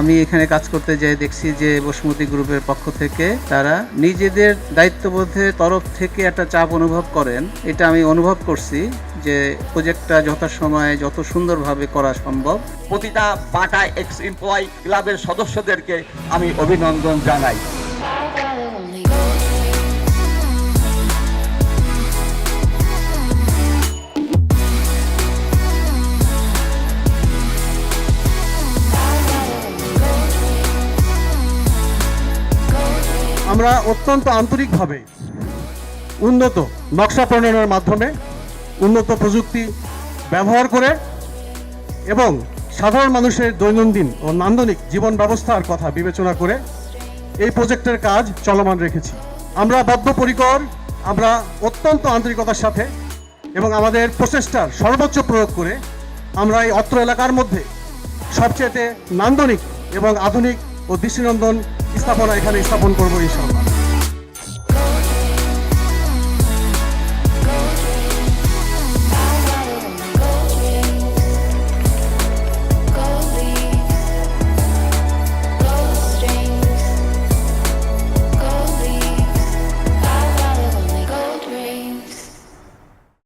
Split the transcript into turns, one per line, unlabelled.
আমি এখানে কাজ করতে যাই দেখছি যে বসুমতি গ্রুপের পক্ষ থেকে তারা নিজেদের দায়িত্ববোধের তরফ থেকে একটা চাপ অনুভব করেন। এটা আমি অনুভব করছি যে প্রজেক্টটা যথাসময়ে যত সুন্দরভাবে করা সম্ভব।
প্রতিটা বাটা এক্স এমপ্লয় ক্লাবের সদস্যদেরকে আমি অভিনন্দন জানাই।
আমরা অত্যন্ত আন্তরিকভাবে উন্নত নকশা প্রণয়নের মাধ্যমে উন্নত প্রযুক্তি ব্যবহার করে এবং সাধারণ মানুষের দৈনন্দিন ও নান্দনিক জীবন ব্যবস্থার কথা বিবেচনা করে এই প্রজেক্টের কাজ চলমান রেখেছি। আমরা বদ্ধপরিকর, আমরা অত্যন্ত আন্তরিকতার সাথে এবং আমাদের প্রচেষ্টার সর্বোচ্চ প্রয়োগ করে আমরা এই অত্র এলাকার মধ্যে সবচেয়ে নান্দনিক এবং আধুনিক ও দৃষ্টিনন্দন স্থাপনা এখানে স্থাপন করব ইনশাআল্লাহ।